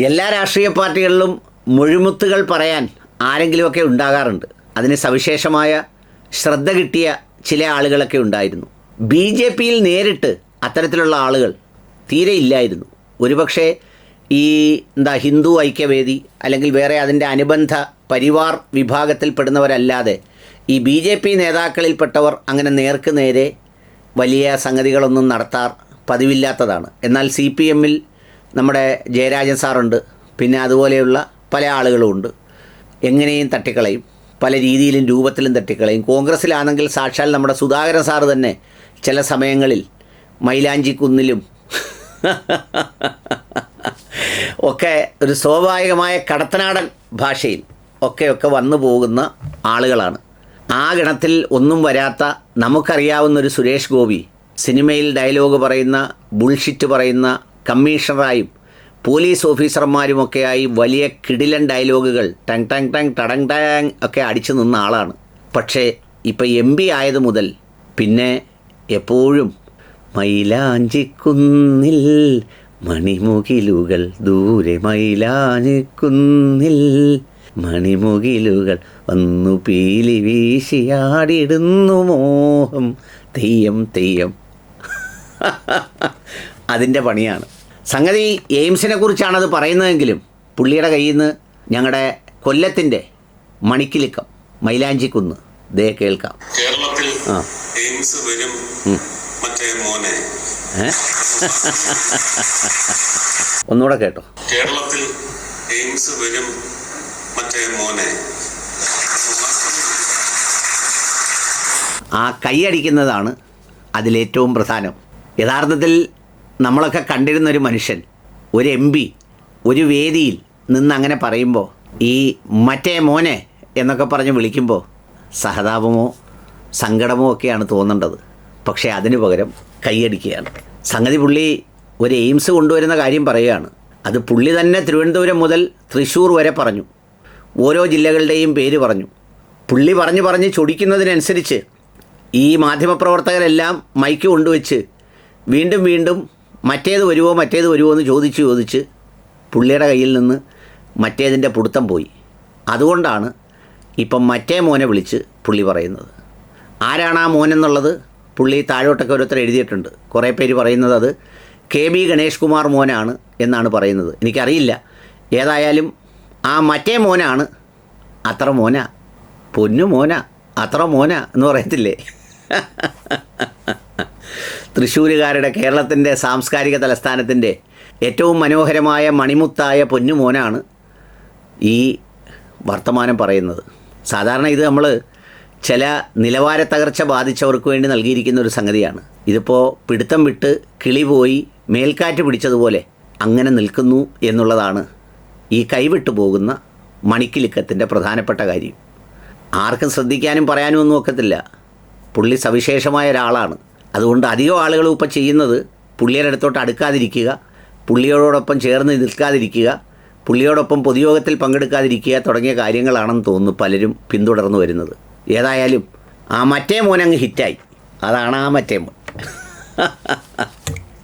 എല്ലാ രാഷ്ട്രീയ പാർട്ടികളിലും മുഴുമുത്തുകൾ പറയാൻ ആരെങ്കിലുമൊക്കെ ഉണ്ടാകാറുണ്ട്. അതിന് സവിശേഷമായ ശ്രദ്ധ കിട്ടിയ ചില ആളുകളൊക്കെ ഉണ്ടായിരുന്നു. ബി ജെ പിയിൽ നേരിട്ട് അത്തരത്തിലുള്ള ആളുകൾ തീരെ ഇല്ലായിരുന്നു. ഒരുപക്ഷെ ഈ എന്താ ഹിന്ദു ഐക്യവേദി അല്ലെങ്കിൽ വേറെ അതിന്റെ അനുബന്ധ പരിവാർ വിഭാഗത്തിൽപ്പെടുന്നവരല്ലാതെ ഈ ബി ജെ പി നേതാക്കളിൽപ്പെട്ടവർ അങ്ങനെ നേർക്ക് നേരെ വലിയ സംഗതികളൊന്നും നടത്താർ പതിവില്ലാത്തതാണ്. എന്നാൽ സി പി എമ്മിൽ നമ്മുടെ ജയരാജൻ സാറുണ്ട്. പിന്നെ അതുപോലെയുള്ള പല ആളുകളുമുണ്ട് എങ്ങനെയും തട്ടിക്കളയും. പല രീതിയിലും രൂപത്തിലും തട്ടിക്കളയും. കോൺഗ്രസ്സിലാണെങ്കിൽ സാക്ഷാൽ നമ്മുടെ സുധാകരൻ സാറ് തന്നെ ചില സമയങ്ങളിൽ മൈലാഞ്ചി കുന്നിലും ഒക്കെ ഒരു സ്വാഭാവികമായ കടത്തനാടൻ ഭാഷയിൽ ഒക്കെ ഒക്കെ വന്നു പോകുന്ന ആളുകളാണ്. ആ ഗണത്തിൽ ഒന്നും വരാത്ത നമുക്കറിയാവുന്ന ഒരു സുരേഷ് ഗോപി സിനിമയിൽ ഡയലോഗ് പറയുന്ന ബുൾഷിറ്റ് പറയുന്ന കമ്മീഷണറായും പോലീസ് ഓഫീസർമാരുമൊക്കെയായി വലിയ കിടിലൻ ഡയലോഗുകൾ ടങ് ടങ് ടങ് ടടങ് ടാങ് ഒക്കെ അടിച്ചു നിന്ന ആളാണ്. പക്ഷേ ഇപ്പം എം പി ആയത് മുതൽ പിന്നെ എപ്പോഴും മൈലാഞ്ചിക്കുന്നിൽ മണിമുകിലുകൾ ദൂരെ മൈലാഞ്ചിക്കുന്നിൽ മണിമുകിലുകൾ വന്നു പീലി വീശിയാടിടുന്നു മോഹം തെയ്യം തെയ്യം. അതിന്റെ പണിയാണ്. സംഗതി എയിംസിനെ അത് പറയുന്നതെങ്കിലും പുള്ളിയുടെ കയ്യിൽ നിന്ന് ഞങ്ങളുടെ കൊല്ലത്തിന്റെ മൈലാഞ്ചി മൈലാഞ്ചിക്കുന്ന് ദേ കേൾക്കാം. കേരളത്തിൽ എയിംസ് വരും മറ്റേ മോനെ. ഒന്നുകൂടെ കേട്ടോ. കേരളത്തിൽ എയിംസ് വരും മറ്റേ മോനെ. ആ കൈയടിക്കുന്നതാണ് അതിലേറ്റവും പ്രധാനം. യഥാർത്ഥത്തിൽ നമ്മളൊക്കെ കണ്ടിരുന്ന ഒരു മനുഷ്യൻ ഒരു എം പി ഒരു വേദിയിൽ നിന്ന് അങ്ങനെ പറയുമ്പോൾ ഈ മറ്റേ മോനെ എന്നൊക്കെ പറഞ്ഞ് വിളിക്കുമ്പോൾ സഹതാപമോ സങ്കടമോ ഒക്കെയാണ് തോന്നേണ്ടത്. പക്ഷേ അതിനു പകരം കൈയടിക്കുകയാണ്. സംഗതി പുള്ളി ഒരു എയിംസ് കൊണ്ടുവരുന്ന കാര്യം പറയുകയാണ്. അത് പുള്ളി തന്നെ തിരുവനന്തപുരം മുതൽ തൃശ്ശൂർ വരെ പറഞ്ഞു. ഓരോ ജില്ലകളുടെയും പേര് പറഞ്ഞു. പുള്ളി പറഞ്ഞു പറഞ്ഞ് ചൊടിക്കുന്നതിനനുസരിച്ച് ഈ മാധ്യമപ്രവർത്തകരെല്ലാം മൈക്ക് കൊണ്ടുവച്ച് വീണ്ടും വീണ്ടും മറ്റേത് വരുമോ മറ്റേത് വരുമോ എന്ന് ചോദിച്ച് ചോദിച്ച് പുള്ളിയുടെ കയ്യിൽ നിന്ന് മറ്റേതിന്റെ പുടുത്തം പോയി. അതുകൊണ്ടാണ് ഇപ്പം മറ്റേ മോനെ വിളിച്ച് പുള്ളി പറയുന്നത്. ആരാണ് ആ മോനെന്നുള്ളത് പുള്ളി താഴോട്ടൊക്കെ ഓരോരുത്തർ എഴുതിയിട്ടുണ്ട്. കുറേ പേര് പറയുന്നത് അത് കെ ബി ഗണേഷ് കുമാർ മോനാണ് എന്നാണ് പറയുന്നത്. എനിക്കറിയില്ല. ഏതായാലും ആ മറ്റേ മോനാണ് അത്ര മോന. പൊന്നു മോന. അത്ര മോന എന്ന് പറയത്തില്ലേ? തൃശ്ശൂരുകാരുടെ കേരളത്തിന്റെ സാംസ്കാരിക തലസ്ഥാനത്തിന്റെ ഏറ്റവും മനോഹരമായ മണിമുത്തായ പൊന്നുമോനാണ് ഈ വർത്തമാനം പറയുന്നത്. സാധാരണ ഇത് നമ്മൾ ചില നിലവാര തകർച്ച ബാധിച്ചവർക്ക് വേണ്ടി നൽകിയിരിക്കുന്ന ഒരു സംഗതിയാണ്. ഇതിപ്പോൾ പിടുത്തം വിട്ട് കിളി പോയി മേൽക്കാറ്റ് പിടിച്ചതുപോലെ അങ്ങനെ നിൽക്കുന്നു എന്നുള്ളതാണ് ഈ കൈവിട്ടു പോകുന്ന മണിക്കിലുക്കത്തിന്റെ പ്രധാനപ്പെട്ട കാര്യം. ആർക്കും ശ്രദ്ധിക്കാനും പറയാനും ഒന്നും ഒക്കത്തില്ല. പുള്ളി സവിശേഷമായ ഒരാളാണ്. അതുകൊണ്ട് അധികം ആളുകളും ഇപ്പം ചെയ്യുന്നത് പുള്ളിയുടെ അടുത്തോട്ട് അടുക്കാതിരിക്കുക പുള്ളിയോടൊപ്പം ചേർന്ന് നിൽക്കാതിരിക്കുക പുള്ളിയോടൊപ്പം പൊതുയോഗത്തിൽ പങ്കെടുക്കാതിരിക്കുക തുടങ്ങിയ കാര്യങ്ങളാണെന്ന് തോന്നുന്നു പലരും പിന്തുടർന്നു വരുന്നത്. ഏതായാലും ആ മറ്റേ മോൻ അങ്ങ് ഹിറ്റായി. അതാണ് ആ മറ്റേ മോൻ.